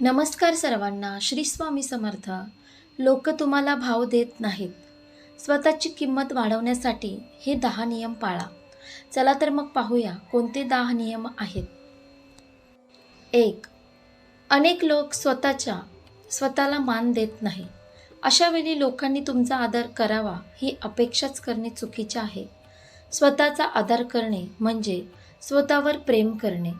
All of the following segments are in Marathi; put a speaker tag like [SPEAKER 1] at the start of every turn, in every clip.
[SPEAKER 1] नमस्कार सर्वांना श्री स्वामी समर्थ. लोक तुम्हाला भाव देत नाहीत. स्वतःची किंमत वाढवण्यासाठी हे दहा नियम पाळा. चला तर मग पाहूया कोणते दहा नियम आहेत. एक अनेक लोक स्वतःच्या स्वतःला मान देत नाही. अशा वेळी लोकांनी तुमचा आदर करावा ही अपेक्षाच करणे चुकीचे आहे. स्वतःचा आदर करणे म्हणजे स्वतःवर प्रेम करणे.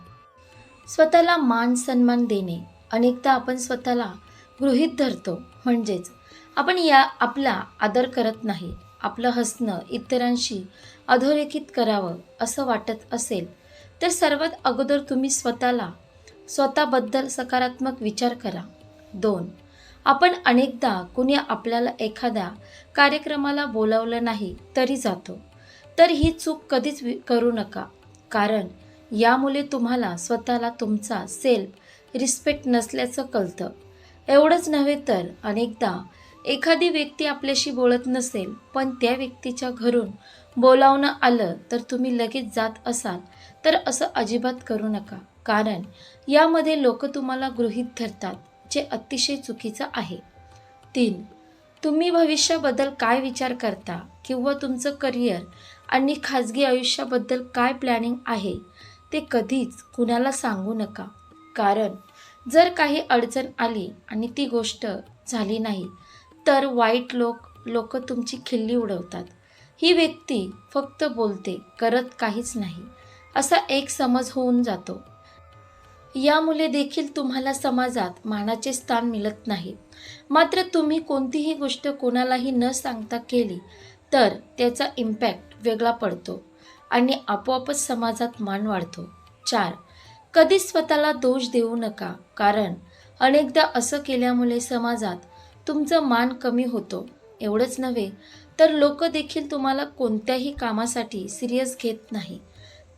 [SPEAKER 1] स्वतःला मान सन्मान देणे. अनेकदा आपण स्वतःला गृहीत धरतो. म्हणजेच आपण या आपला आदर करत नाही. आपलं हसणं इतरांशी अधोरेखित करावं असं वाटत असेल तर सर्वात अगोदर तुम्ही स्वतःला स्वतःबद्दल सकारात्मक विचार करा. दोन आपण अनेकदा कुणी आपल्याला एखाद्या कार्यक्रमाला बोलावलं नाही तरी जातो. तर ही चूक कधीच वि- करू नका. कारण यामुळे तुम्हाला स्वतःला तुमचा सेल्फ रिस्पेक्ट नसल्याचं कळतं. एवढंच नव्हे तर अनेकदा एखादी व्यक्ती आपल्याशी बोलत नसेल पण त्या व्यक्तीच्या घरून बोलावणं आलं तर तुम्ही लगेच जात असाल. तर असं अजिबात करू नका. कारण यामध्ये लोक तुम्हाला गृहीत धरतात जे अतिशय चुकीचं आहे. तीन तुम्ही भविष्याबद्दल काय विचार करता किंवा तुमचं करिअर आणि खाजगी आयुष्याबद्दल काय प्लॅनिंग आहे ते कधीच कुणाला सांगू नका. कारण जर काही अडचण आली आणि ती गोष्ट झाली नाही तर वाईट लोक लोक तुमची खिल्ली उडवतात. ही व्यक्ती फक्त बोलते करत काहीच नाही. असा एक समज होऊन जातो. यामुळे देखील तुम्हाला समाजात मानाचे स्थान मिळत नाही. मात्र तुम्ही कोणतीही गोष्ट कोणालाही न सांगता केली तर त्याचा इम्पॅक्ट वेगळा पडतो आणि आपोआपच समाजात मान वाढतो. चार कधीच स्वतःला दोष देऊ नका. कारण अनेकदा असं केल्यामुळे समाजात तुमचं मान कमी होतो. एवढंच नव्हे तर लोक देखील तुम्हाला कोणत्याही कामासाठी सिरियस घेत नाही.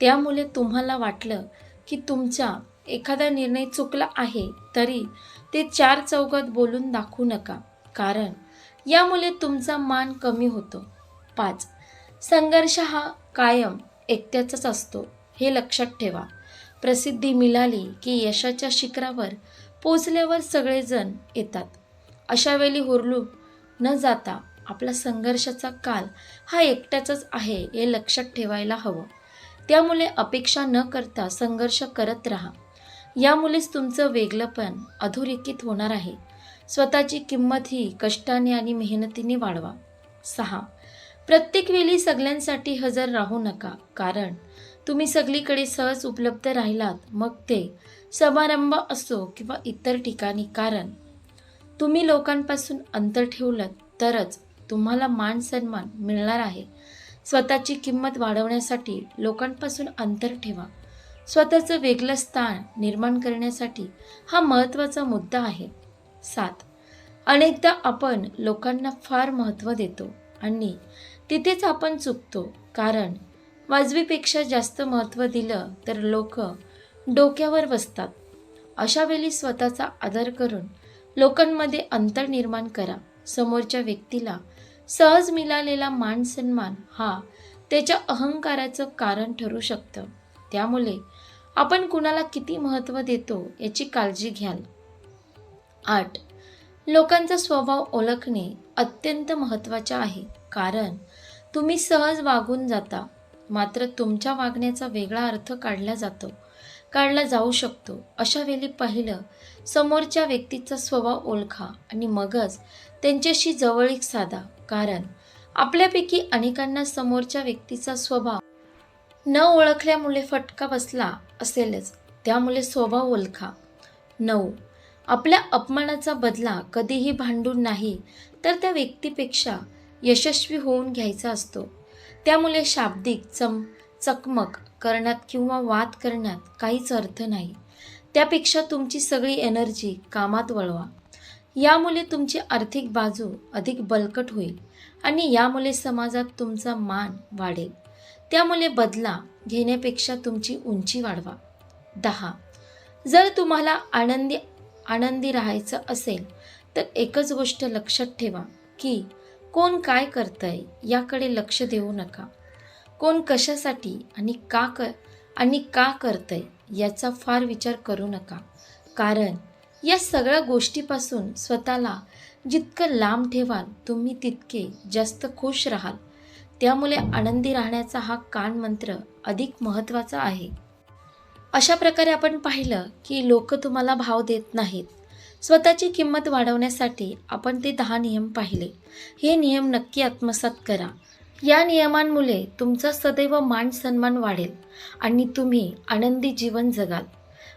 [SPEAKER 1] त्यामुळे तुम्हाला वाटलं की तुमचा एखादा निर्णय चुकला आहे तरी ते चार चौघात बोलून दाखवू नका. कारण यामुळे तुमचा मान कमी होतो. पाच संघर्ष हा कायम एकट्याचाच असतो हे लक्षात ठेवा. प्रसिद्धी मिळाली की यशाच्या शिखरावर पोचल्यावर सगळेजण येतात. अशावेळी हुरलू न जाता आपला संघर्षाचा काल हा एकट्याचाच आहे हे लक्षात ठेवायला हवं. त्यामुळे अपेक्षा न करता संघर्ष करत राहा. यामुळेच तुमचं वेगळंपण अधोरेखित होणार आहे. स्वतःची किंमत ही कष्टाने आणि मेहनतीने वाढवा. सहा. प्रत्येक वेळी सगळ्यांसाठी हजर राहू नका कारण तुम्ही सगळीकडे सहज उपलब्ध राहिलात मग ते समारंभ असो किंवा इतर ठिकाणी कारण तुम्ही लोकांपासून अंतर ठेवलं तरच तुम्हाला मान सन्मान मिळणार आहे. स्वतःची किंमत वाढवण्यासाठी लोकांपासून अंतर ठेवा. स्वतःचं वेगळं स्थान निर्माण करण्यासाठी हा महत्त्वाचा मुद्दा आहे. सात. अनेकदा आपण लोकांना फार महत्त्व देतो आणि तिथेच आपण चुकतो कारण वाजवीपेक्षा जास्त महत्त्व दिलं तर लोक डोक्यावर बसतात. अशा वेळी स्वतःचा आदर करून लोकांमध्ये अंतर निर्माण करा. समोरच्या व्यक्तीला सहज मिळालेला मान सन्मान हा त्याच्या अहंकाराचं कारण ठरू शकतं. त्यामुळे आपण कुणाला किती महत्त्व देतो याची काळजी घ्याल. आठ. लोकांचा स्वभाव ओळखणे अत्यंत महत्त्वाचे आहे. कारण तुम्ही सहज वागून जाता. मात्र तुमच्या वागण्याचा वेगळा अर्थ काढला जातो. काढला जाऊ शकतो. अशा वेळी पाहिलं समोरच्या व्यक्तीचा स्वभाव ओळखा आणि मगच त्यांच्याशी जवळीक साधा. कारण आपल्यापैकी अनेकांना समोरच्या व्यक्तीचा स्वभाव न ओळखल्यामुळे फटका बसला असेलच त्यामुळे स्वभाव ओळखा. नऊ. आपल्या अपमानाचा बदला कधीही भांडून नाही तर त्या व्यक्तीपेक्षा यशस्वी होऊन घ्यायचा असतो. त्यामुळे शाब्दिक चम चकमक करण्यात किंवा वाद करण्यात काहीच अर्थ नाही. त्यापेक्षा तुमची सगळी एनर्जी कामात वळवा. यामुळे तुमची आर्थिक बाजू अधिक बळकट होईल आणि यामुळे समाजात तुमचा मान वाढेल. त्यामुळे बदला घेण्यापेक्षा तुमची उंची वाढवा. दहा. जर तुम्हाला आनंदी आनंदी राहायचं असेल तर एकच गोष्ट लक्षात ठेवा की कोण काय करतंय याकडे लक्ष देऊ नका. कोण कशासाठी आणि का क आणि का करतंय याचा फार विचार करू नका. कारण या सगळ्या गोष्टीपासून स्वतःला जितकं लांब ठेवाल तुम्ही तितके जास्त खुश राहाल. त्यामुळे आनंदी राहण्याचा हा कान मंत्र अधिक महत्त्वाचा आहे. अशा प्रकारे आपण पाहिलं की लोक तुम्हाला भाव देत नाहीत. स्वतःची किंमत वाढवण्यासाठी आपण ते दहा नियम पाहिले. हे नियम नक्की आत्मसात करा. या नियमांमुळे तुमचा सदैव मान सन्मान वाढेल आणि तुम्ही आनंदी जीवन जगाल.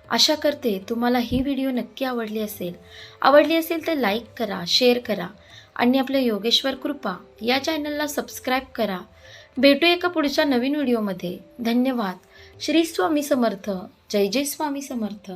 [SPEAKER 1] आशा करते तुम्हाला ही व्हिडिओ नक्की आवडली असेल. आवडली असेल तर लाईक करा शेअर करा आणि आपल्या योगेश्वर कृपा या चॅनलला सबस्क्राईब करा. भेटू एका पुढच्या नवीन व्हिडिओमध्ये. धन्यवाद. श्री स्वामी समर्थ. जय जय स्वामी समर्थ.